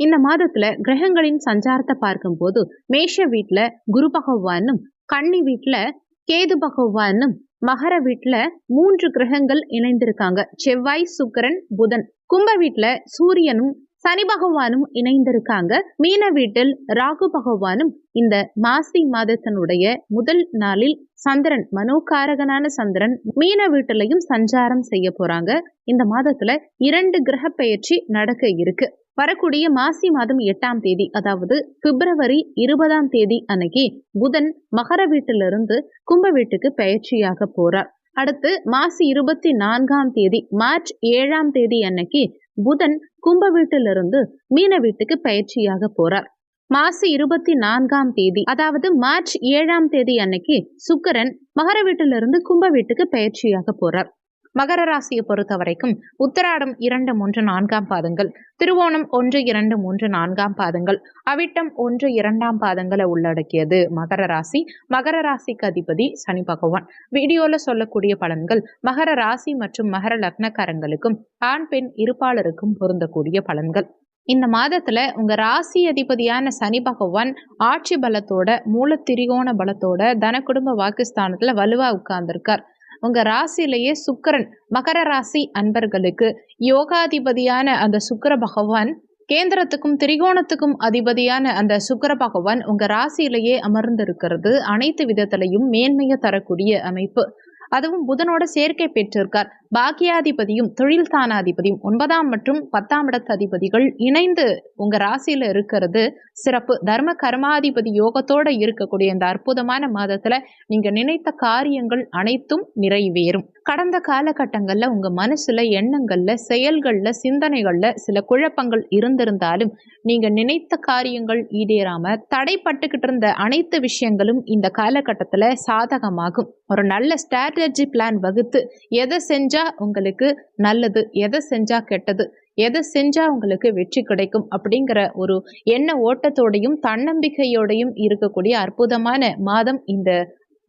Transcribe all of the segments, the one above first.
இந்த மாதத்துல கிரகங்களின் சஞ்சாரத்தை பார்க்கும்போது மேஷ வீட்டுல குரு பகவானும் கன்னி வீட்டுல கேது பகவானும் மகர வீட்டுல மூன்று கிரகங்கள் இணைந்திருக்காங்க. செவ்வாய் சுக்கரன் புதன். கும்ப வீட்டுல சூரியனும் சனி பகவானும் இணைந்திருக்காங்க. மீன வீட்டில் ராகு பகவானும் இந்த மாசி மாதத்தினுடைய முதல் நாளில் சந்திரன் மனோகாரகனான சந்திரன் மீன வீட்டிலையும் சஞ்சாரம் செய்ய போறாங்க. இந்த மாதத்துல இரண்டு கிரக பெயர்ச்சி நடக்க இருக்கு. வரக்கூடிய மாசி மாதம் எட்டாம் தேதி அதாவது பிப்ரவரி இருபதாம் தேதி அன்னைக்கு புதன் மகர வீட்டிலிருந்து கும்ப வீட்டுக்கு பயிற்சியாக போறார். அடுத்து மாசி இருபத்தி நான்காம் தேதி மார்ச் ஏழாம் தேதி அன்னைக்கு புதன் கும்ப வீட்டிலிருந்து மீன வீட்டுக்கு பயிற்சியாக போறார். மாசி இருபத்தி நான்காம் தேதி அதாவது மார்ச் ஏழாம் தேதி அன்னைக்கு சுக்கரன் மகர வீட்டிலிருந்து கும்ப வீட்டுக்கு பயிற்சியாக போறார். மகர ராசியை பொறுத்த வரைக்கும் உத்தராடம் இரண்டு மூன்று நான்காம் பாதங்கள் திருவோணம் ஒன்று இரண்டு மூன்று நான்காம் பாதங்கள் அவிட்டம் ஒன்று இரண்டாம் பாதங்களை உள்ளடக்கியது மகர ராசி. மகர ராசிக்கு அதிபதி சனி பகவான். வீடியோல சொல்லக்கூடிய பலன்கள் மகர ராசி மற்றும் மகர லக்னக்காரங்களுக்கும் ஆண் பெண் இருப்பாளருக்கும் பொருந்தக்கூடிய பலன்கள். இந்த மாதத்துல உங்க ராசி அதிபதியான சனி பகவான் ஆட்சி பலத்தோட மூல திரிகோண பலத்தோட தன குடும்ப வாக்குஸ்தானத்துல வலுவா உட்கார்ந்திருக்கார். உங்க ராசியிலேயே சுக்கரன் மகர ராசி அன்பர்களுக்கு யோகாதிபதியான அந்த சுக்கர பகவான் கேந்திரத்துக்கும் திரிகோணத்துக்கும் அதிபதியான அந்த சுக்கர பகவான் உங்க ராசியிலேயே அமர்ந்திருக்கிறது. அனைத்து விதத்திலையும் மேன்மையை தரக்கூடிய அமைப்பு. அதுவும் புதனோட சேர்க்கை பெற்றிருக்கார். பாக்கியாதிபதியும் தொழில் தானாதிபதியும் ஒன்பதாம் மற்றும் பத்தாம் இடத்து அதிபதிகள் இணைந்து உங்க ராசியில இருக்கிறது சிறப்பு. தர்ம கர்மாதிபதி யோகத்தோட இருக்கக்கூடிய இந்த அற்புதமான மாதத்துல நீங்க நினைத்த காரியங்கள் அனைத்தும் நிறைவேறும். கடந்த காலகட்டங்கள்ல உங்க மனசுல எண்ணங்கள்ல செயல்கள்ல சிந்தனைகள்ல சில குழப்பங்கள் இருந்திருந்தாலும் நீங்க நினைத்த காரியங்கள் ஈடேறாம தடைப்பட்டுக்கிட்டு இருந்த அனைத்து விஷயங்களும் இந்த காலகட்டத்துல சாதகமாகும். ஒரு நல்ல ஸ்ட்ராட்டஜி பிளான் வகுத்து எதை செஞ்சா உங்களுக்கு நல்லது எதை செஞ்சா கெட்டது எதை செஞ்சா உங்களுக்கு வெற்றி கிடைக்கும் அப்படிங்கிற ஒரு எண்ண ஓட்டத்தோடையும் தன்னம்பிக்கையோடையும் இருக்கக்கூடிய அற்புதமான மாதம் இந்த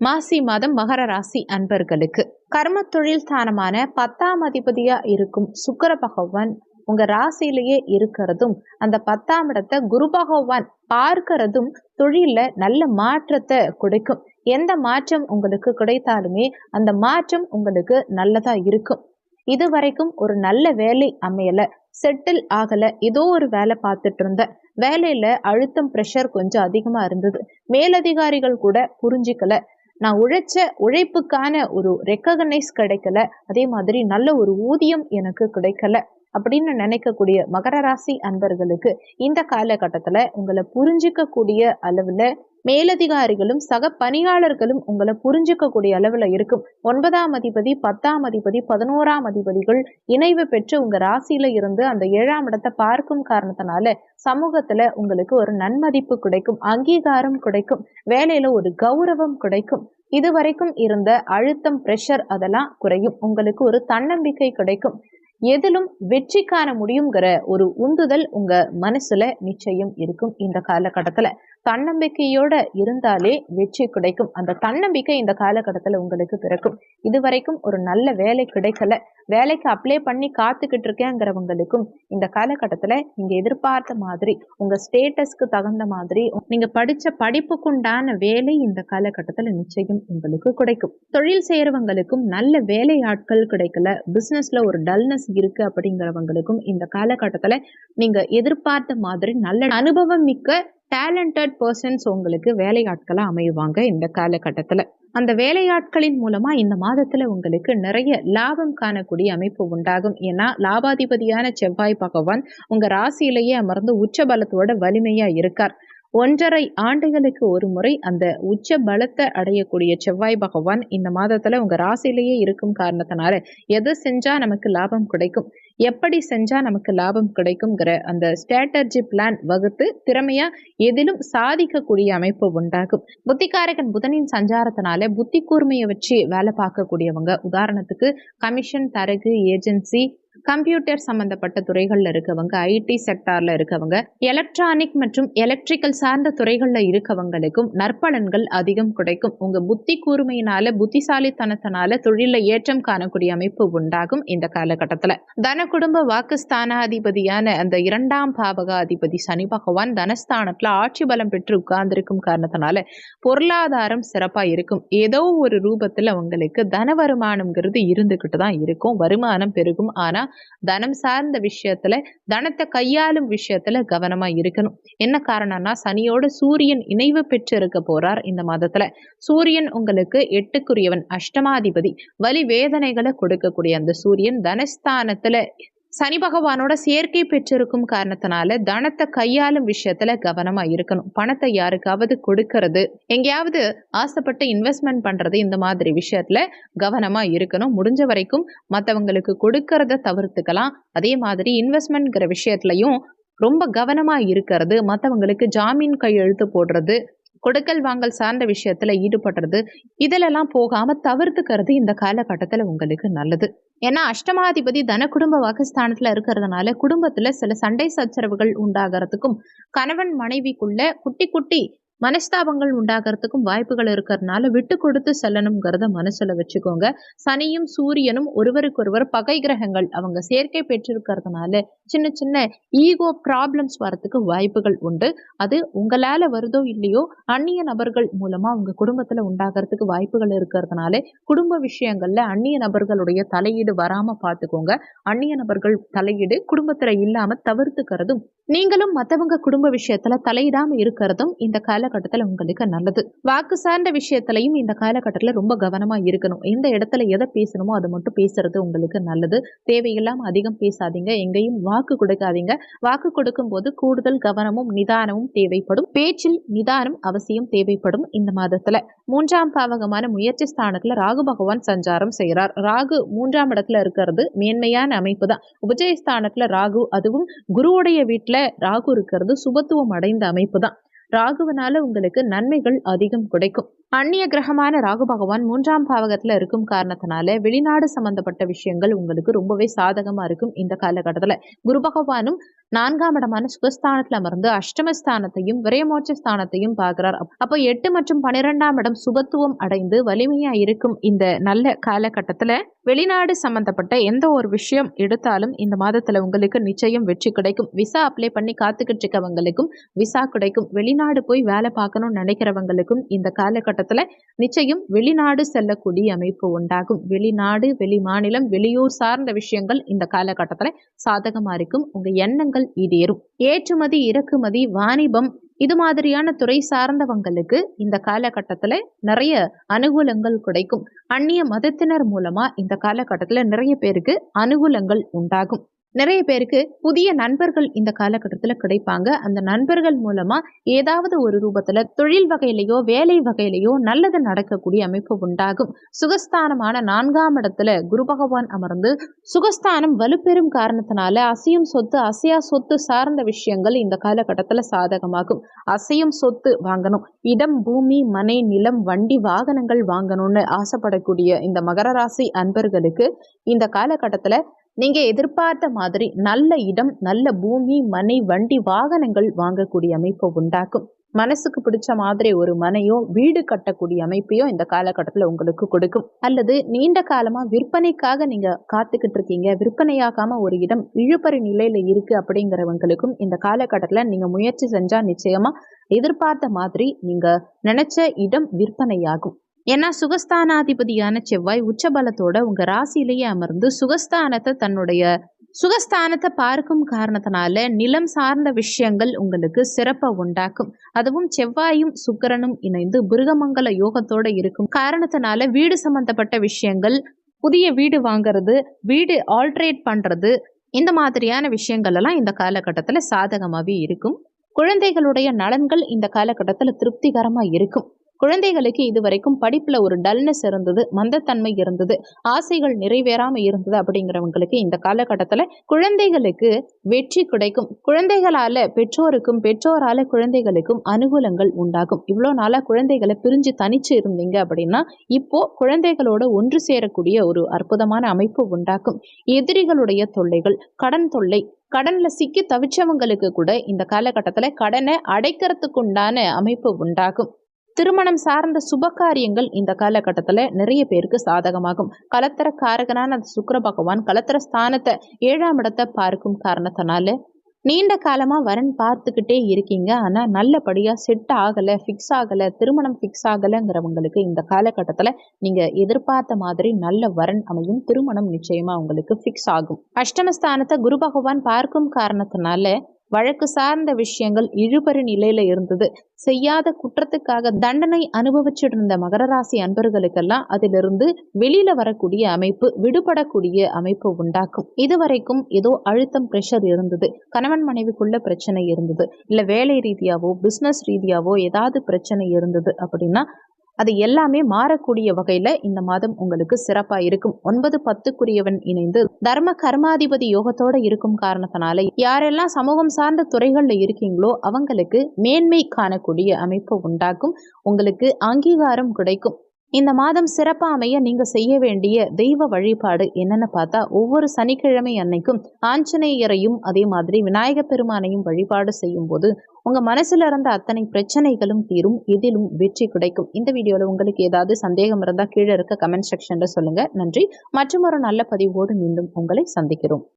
மாசி மாதம் மகர ராசி அன்பர்களுக்கு. கர்ம தொழில் ஸ்தானமான பத்தாம் அதிபதியா இருக்கும் சுக்கர பகவான் உங்க ராசியிலேயே இருக்கிறதும் அந்த பத்தாம் இடத்தை குரு பகவான் பார்க்கிறதும் தொழில நல்ல மாற்றத்தை கொடுக்கும். எந்த மாற்றம் உங்களுக்கு கிடைத்தாலுமே அந்த மாற்றம் உங்களுக்கு நல்லதா இருக்கும். இது வரைக்கும் ஒரு நல்ல வேலை அமையல. செட்டில் ஆகல. ஏதோ ஒரு வேலை பார்த்துட்டு இருந்த வேலையில அழுத்தம் ப்ரெஷர் கொஞ்சம் அதிகமா இருந்தது. மேலதிகாரிகள் கூட புரிஞ்சிக்கல. நான் உழைச்ச உழைப்புக்கான ஒரு ரெக்ககனைஸ் கிடைக்கல. அதே மாதிரி நல்ல ஒரு ஊதியம் எனக்கு கிடைக்கல. அப்படின்னு நினைக்கக்கூடிய மகர ராசி அன்பர்களுக்கு இந்த காலகட்டத்தில் உங்களை புரிஞ்சிக்கக்கூடிய அளவில் மேலதிகாரிகளும் சக பணியாளர்களும் உங்களை புரிஞ்சுக்கக்கூடிய அளவில் இருக்கும். ஒன்பதாம் அதிபதி பத்தாம் அதிபதி பதினோராம் அதிபதிகள் இணைவு பெற்று உங்கள் ராசியில இருந்து அந்த ஏழாம் இடத்தை பார்க்கும் காரணத்தினால சமூகத்துல உங்களுக்கு ஒரு நன்மதிப்பு கிடைக்கும் அங்கீகாரம் கிடைக்கும் வேலையில் ஒரு கௌரவம் கிடைக்கும். இதுவரைக்கும் இருந்த அழுத்தம் ப்ரெஷர் அதெல்லாம் குறையும். உங்களுக்கு ஒரு தன்னம்பிக்கை கிடைக்கும். எதிலும் வெற்றி காண முடியுங்கிற ஒரு உந்துதல் உங்க மனசுல நிச்சயம் இருக்கும் இந்த காலகட்டத்துல. தன்னம்பிக்கையோட இருந்தாலே வெற்றி கிடைக்கும். அந்த தன்னம்பிக்கை இந்த காலகட்டத்தில் உங்களுக்கு பிறக்கும். இதுவரைக்கும் ஒரு நல்ல வேலை கிடைக்கல. வேலைக்கு அப்ளை பண்ணி காத்துக்கிட்டு இருக்கேங்கிறவங்களுக்கும் இந்த காலகட்டத்தில் நீங்கள் எதிர்பார்த்த மாதிரி உங்கள் ஸ்டேட்டஸ்க்கு தகுந்த மாதிரி நீங்கள் படித்த படிப்புக்குண்டான வேலை இந்த காலகட்டத்தில் நிச்சயம் உங்களுக்கு கிடைக்கும். தொழில் செய்கிறவங்களுக்கும் நல்ல வேலை ஆட்கள் கிடைக்கல. பிஸ்னஸில் ஒரு டல்னஸ் இருக்குது அப்படிங்கிறவங்களுக்கும் இந்த காலகட்டத்தில் நீங்கள் எதிர்பார்த்த மாதிரி நல்ல அனுபவம் மிக்க டேலண்டட் பர்சன்ஸ் உங்களுக்கு வேலையாட்களாக அமைவாங்க இந்த காலகட்டத்தில். அந்த வேலையாட்களின் மூலமாக இந்த மாதத்தில் உங்களுக்கு நிறைய லாபம் காணக்கூடிய அமைப்பு உண்டாகும். ஏன்னா லாபாதிபதியான செவ்வாய் பகவான் உங்கள் ராசியிலேயே அமர்ந்து உச்ச பலத்தோட வலிமையாக இருக்கார். ஒன்றரை ஆண்டுகளுக்கு ஒரு முறை அந்த உச்ச பலத்தை அடையக்கூடிய செவ்வாய் பகவான் இந்த மாதத்துல உங்க ராசிலேயே இருக்கும் காரணத்தினால எது செஞ்சா நமக்கு லாபம் கிடைக்கும்? எப்படி செஞ்சா நமக்கு லாபம் கிடைக்குங்கிற அந்த ஸ்ட்ராட்டஜி பிளான் வகுத்து திறமையா எதிலும் சாதிக்கக்கூடிய அமைப்பு உண்டாகும். புத்திகாரகன் புதனின் சஞ்சாரத்தினால புத்தி கூர்மையை வச்சு வேலை பார்க்கக்கூடியவங்க. உதாரணத்துக்கு கமிஷன் தரகு ஏஜென்சி கம்ப்யூட்டர் சம்பந்தப்பட்ட துறைகள்ல இருக்கவங்க ஐடி செக்டார்ல இருக்கவங்க எலக்ட்ரானிக் மற்றும் எலக்ட்ரிக்கல் சார்ந்த துறைகள்ல இருக்கவங்களுக்கும் நற்பலன்கள் அதிகம் கிடைக்கும். உங்க புத்தி கூர்மையினால புத்திசாலித்தனத்தினால தொழில ஏற்றம் காணக்கூடிய அமைப்பு உண்டாகும் இந்த காலகட்டத்துல. தன குடும்ப வாக்குஸ்தானாதிபதியான அந்த இரண்டாம் பாவகாதிபதி சனி பகவான் தனஸ்தானத்துல ஆட்சி பலம் பெற்று உட்கார்ந்திருக்கும் காரணத்தினால பொருளாதாரம் சிறப்பா இருக்கும். ஏதோ ஒரு ரூபத்துல உங்களுக்கு தன வருமானம்ங்கிறது இருந்துக்கிட்டு தான் இருக்கும். வருமானம் பெருகும். ஆனா தனம் சார்ந்த விஷயத்துல தனத்தை கையாளும் விஷயத்துல கவனமா இருக்கணும். என்ன காரணம்னா சனியோட சூரியன் இணைவு பெற்று இருக்க போறார் இந்த மாதத்துல. சூரியன் உங்களுக்கு எட்டுக்குரியவன் அஷ்டமாதிபதி. வலி வேதனைகளை கொடுக்கக்கூடிய அந்த சூரியன் தனஸ்தானத்துல சனி பகவானோட சேர்க்கை பெற்றிருக்கும் காரணத்தினால தனத்தை கையாளும் விஷயத்துல கவனமா இருக்கணும். பணத்தை யாருக்காவது கொடுக்கறது எங்கேயாவது ஆசைப்பட்டு இன்வெஸ்ட்மெண்ட் பண்றது இந்த மாதிரி விஷயத்துல கவனமா இருக்கணும். முடிஞ்ச வரைக்கும் மற்றவங்களுக்கு கொடுக்கறத தவிர்த்துக்கலாம். அதே மாதிரி இன்வெஸ்ட்மெண்ட்ங்கிற விஷயத்துலையும் ரொம்ப கவனமா இருக்கிறது. மற்றவங்களுக்கு ஜாமீன் கையெழுத்து போடுறது கொடுக்கல் வாங்கல் சார்ந்த விஷயத்துல ஈடுபடுறது இதிலெல்லாம் போகாம தவிர்த்துக்கிறது இந்த காலகட்டத்துல உங்களுக்கு நல்லது. ஏன்னா அஷ்டமாதிபதி தன குடும்ப வாக்குஸ்தானத்துல இருக்கிறதுனால குடும்பத்துல சில சண்டை சச்சரவுகள் உண்டாகிறதுக்கும் கணவன் மனைவிக்குள்ள குட்டி குட்டி மனஸ்தாபங்கள் உண்டாகிறதுக்கும் வாய்ப்புகள் இருக்கிறதுனால விட்டு கொடுத்து செல்லணுங்கிறத மனசுல வச்சுக்கோங்க. சனியும் சூரியனும் ஒருவருக்கொருவர் பகை கிரகங்கள் அவங்க சேர்க்கை பெற்றிருக்கிறதுனால சின்ன சின்ன ஈகோ ப்ராப்ளம்ஸ் வரத்துக்கு வாய்ப்புகள் உண்டு. அது உங்களால வருதோ இல்லையோ அந்நிய நபர்கள் மூலமா உங்க குடும்பத்துல உண்டாகிறதுக்கு வாய்ப்புகள் இருக்கிறதுனால குடும்ப விஷயங்கள்ல அந்நிய நபர்களுடைய தலையீடு வராம பார்த்துக்கோங்க அந்நிய நபர்கள் தலையீடு குடும்பத்துல இல்லாம தவிர்த்துக்கிறதும் நீங்களும் மத்தவங்க குடும்ப விஷயத்துல தலையிடாம இருக்கிறதும் இந்த காலகட்டத்தில் உங்களுக்கு நல்லது. வாக்கு சார்ந்த விஷயத்திலையும் இந்த காலகட்டத்துல ரொம்ப கவனமா இருக்கணும். எந்த இடத்துல எதை பேசணுமோ அதை மட்டும் பேசுறது உங்களுக்கு நல்லது. தேவையில்லாம அதிகம் பேசாதீங்க. எங்கேயும் வாக்கு கொடுக்காதீங்க. வாக்கு கொடுக்கும் போது கூடுதல் கவனமும் நிதானமும் தேவைப்படும். பேச்சில் நிதானம் அவசியம் தேவைப்படும் இந்த மாதத்துல. மூன்றாம் பாவகமான முயற்சி ஸ்தானத்துல ராகு பகவான் சஞ்சாரம் செய்கிறார் ராகு மூன்றாம் இடத்துல இருக்கிறது மேன்மையான அமைப்பு தான். உபஜயஸ்தானத்துல ராகு அதுவும் குருவுடைய வீட்டில் ராகு இருக்கிறது சுபத்துவம் அடைந்த அமைப்பு தான். ராகுவனால உங்களுக்கு நன்மைகள் அதிகம் கிடைக்கும். அந்நிய கிரகமான ராகு பகவான் மூன்றாம் பாவகத்துல இருக்கும் காரணத்தினால வெளிநாடு சம்பந்தப்பட்ட விஷயங்கள் உங்களுக்கு ரொம்பவே சாதகமா இருக்கும் இந்த காலகட்டத்துல. குரு பகவானும் நான்காம் இடமான சுகஸ்தானத்துல அமர்ந்து அஷ்டமஸ்தானத்தையும் விரயமோட்ச ஸ்தானத்தையும் பார்க்கிறார். அப்போ எட்டு மற்றும் பன்னிரெண்டாம் இடம் சுபத்துவம் அடைந்து வலிமையா இருக்கும் இந்த நல்ல காலகட்டத்துல வெளிநாடு சம்பந்தப்பட்ட எந்த ஒரு விஷயம் எடுத்தாலும் இந்த மாதத்துல உங்களுக்கு நிச்சயம் வெற்றி கிடைக்கும். விசா அப்ளை பண்ணி காத்துக்கிட்டு இருக்கவங்களுக்கும் விசா கிடைக்கும். வெளிநாடு போய் வேலை பார்க்கணும்னு நினைக்கிறவங்களுக்கும் இந்த காலகட்டத்துல நிச்சயம் வெளிநாடு செல்லக்கூடிய அமைப்பு உண்டாகும். வெளிநாடு வெளி மாநிலம் வெளியூர் சார்ந்த விஷயங்கள் இந்த காலகட்டத்துல சாதகமா இருக்கும். உங்க எண்ணங்கள் ஈடேறும். ஏற்றுமதி இறக்குமதி வாணிபம் இது மாதிரியான துறை சார்ந்தவங்களுக்கு இந்த காலகட்டத்துல நிறைய அனுகூலங்கள் கிடைக்கும். அந்நிய மதத்தினர் மூலமா இந்த காலகட்டத்துல நிறைய பேருக்கு அனுகூலங்கள் உண்டாகும். நிறைய பேருக்கு புதிய நண்பர்கள் இந்த காலகட்டத்தில் கிடைப்பாங்க. அந்த நண்பர்கள் மூலமா ஏதாவது ஒரு ரூபத்துல தொழில் வகையிலையோ வேலை வகையிலையோ நல்லது நடக்கக்கூடிய அமைப்பு உண்டாகும். சுகஸ்தானமான நான்காம் இடத்துல குரு பகவான் அமர்ந்து சுகஸ்தானம் வலுப்பெறும் காரணத்தினால அசையும் சொத்து அசையா சொத்து சார்ந்த விஷயங்கள் இந்த காலகட்டத்தில் சாதகமாகும். அசையும் சொத்து வாங்கணும். இடம் பூமி மனை நிலம் வண்டி வாகனங்கள் வாங்கணும்னு ஆசைப்படக்கூடிய இந்த மகர ராசி அன்பர்களுக்கு இந்த காலகட்டத்தில் நீங்கள் எதிர்பார்த்த மாதிரி நல்ல இடம் நல்ல பூமி மனை வண்டி வாகனங்கள் வாங்கக்கூடிய அமைப்பை உண்டாக்கும். மனசுக்கு பிடிச்ச மாதிரி ஒரு மனையோ வீடு கட்டக்கூடிய அமைப்பையோ இந்த காலகட்டத்தில் உங்களுக்கு கொடுக்கும். அல்லது நீண்ட காலமாக விற்பனைக்காக நீங்கள் காத்துக்கிட்டு இருக்கீங்க விற்பனையாகாமல் ஒரு இடம் இழுபறி நிலையில் இருக்குது அப்படிங்கிறவங்களுக்கும் இந்த காலகட்டத்தில் நீங்கள் முயற்சி செஞ்சால் நிச்சயமாக எதிர்பார்த்த மாதிரி நீங்கள் நினச்ச இடம் விற்பனையாகும். ஏன்னா சுகஸ்தானாதிபதியான செவ்வாய் உச்சபலத்தோட உங்க ராசியிலேயே அமர்ந்து சுகஸ்தானத்தை தன்னுடைய சுகஸ்தானத்தை பார்க்கும் காரணத்தினால நிலம் சார்ந்த விஷயங்கள் உங்களுக்கு சிறப்பை உண்டாக்கும். அதுவும் செவ்வாயும் சுக்கரனும் இணைந்து புருகமங்கல யோகத்தோட இருக்கும் காரணத்தினால வீடு சம்பந்தப்பட்ட விஷயங்கள் புதிய வீடு வாங்கிறது வீடு ஆல்ட்ரேட் பண்றது இந்த மாதிரியான விஷயங்கள் எல்லாம் இந்த காலகட்டத்தில் சாதகமாகவே இருக்கும். குழந்தைகளுடைய நலன்கள் இந்த காலகட்டத்தில் திருப்திகரமாக இருக்கும். குழந்தைகளுக்கு இதுவரைக்கும் படிப்புல ஒரு டல்னஸ் இருந்தது மந்தத்தன்மை இருந்தது ஆசைகள் நிறைவேறாம இருந்தது அப்படிங்கிறவங்களுக்கு இந்த காலகட்டத்துல குழந்தைகளுக்கு வெற்றி கிடைக்கும். குழந்தைகளால பெற்றோருக்கும் பெற்றோரால குழந்தைகளுக்கும் அனுகூலங்கள் உண்டாகும். இவ்வளோ நாளா குழந்தைகளை பிரிஞ்சு தனிச்சு இருந்தீங்க அப்படின்னா இப்போ குழந்தைகளோட ஒன்று சேரக்கூடிய ஒரு அற்புதமான அமைப்பு உண்டாக்கும். எதிரிகளுடைய தொல்லைகள் கடன் தொல்லை கடன்ல சிக்கி தவிச்சவங்களுக்கு கூட இந்த காலகட்டத்துல கடனை அடைக்கிறதுக்குண்டான அமைப்பு உண்டாகும். திருமணம் சார்ந்த சுப காரியங்கள் இந்த காலகட்டத்தில் நிறைய பேருக்கு சாதகமாகும். கலத்தர காரகனான அந்த சுக்கிர பகவான் கலத்தர ஸ்தானத்தை ஏழாம் இடத்தை பார்க்கும் காரணத்தினால நீண்ட காலமாக வரன் பார்த்துக்கிட்டே இருக்கீங்க. ஆனால் நல்லபடியாக செட் ஆகலை ஃபிக்ஸ் ஆகலை திருமணம் ஃபிக்ஸ் ஆகலைங்கிறவங்களுக்கு இந்த காலகட்டத்தில் நீங்கள் எதிர்பார்த்த மாதிரி நல்ல வரன் அமையும். திருமணம் நிச்சயமாக உங்களுக்கு ஃபிக்ஸ் ஆகும். அஷ்டமஸ்தானத்தை குரு பகவான் பார்க்கும் காரணத்தினால வழக்கு சார்ந்த விஷயங்கள் இழுபறி நிலையில இருந்தது. செய்யாத குற்றத்துக்காக தண்டனை அனுபவிச்சுட்டு இருந்த மகர ராசி அன்பர்களுக்கெல்லாம் அதிலிருந்து வெளியில வரக்கூடிய அமைப்பு விடுபடக்கூடிய அமைப்பு உண்டாக்கும். இதுவரைக்கும் ஏதோ அழுத்தம் பிரஷர் இருந்தது. கணவன் மனைவிக்குள்ள பிரச்சனை இருந்தது. இல்ல வேலை ரீதியாவோ பிசினஸ் ரீதியாவோ ஏதாவது பிரச்சனை இருந்தது அப்படின்னா அது எல்லாமே மாறக்கூடிய வகையில இந்த மாதம் உங்களுக்கு சிறப்பா இருக்கும். ஒன்பது பத்துக்குரியவன் இணைந்து தர்ம கர்மாதிபதி யோகத்தோட இருக்கும் காரணத்தினால யாரெல்லாம் சமூகம் சார்ந்த துறைகள்ல இருக்கீங்களோ அவங்களுக்கு மேன்மை காணக்கூடிய அமைப்பு உண்டாக்கும். உங்களுக்கு அங்கீகாரம் கிடைக்கும். இந்த மாதம் சிறப்பாக அமைய நீங்கள் செய்ய வேண்டிய தெய்வ வழிபாடு என்னென்னு பார்த்தா ஒவ்வொரு சனிக்கிழமை அன்னைக்கும் ஆஞ்சநேயரையும் அதே மாதிரி விநாயகப் பெருமானையும் வழிபாடு செய்யும் போது உங்கள் மனசில் இருந்த அத்தனை பிரச்சனைகளும் தீரும் எதிலும் வெற்றி கிடைக்கும். இந்த வீடியோவில் உங்களுக்கு ஏதாவது சந்தேகம் இருந்தால் கீழே இருக்க கமெண்ட் செக்ஷனில் சொல்லுங்கள் நன்றி. மற்றும் ஒரு நல்ல பதிவோடு மீண்டும் உங்களை சந்திக்கிறோம்.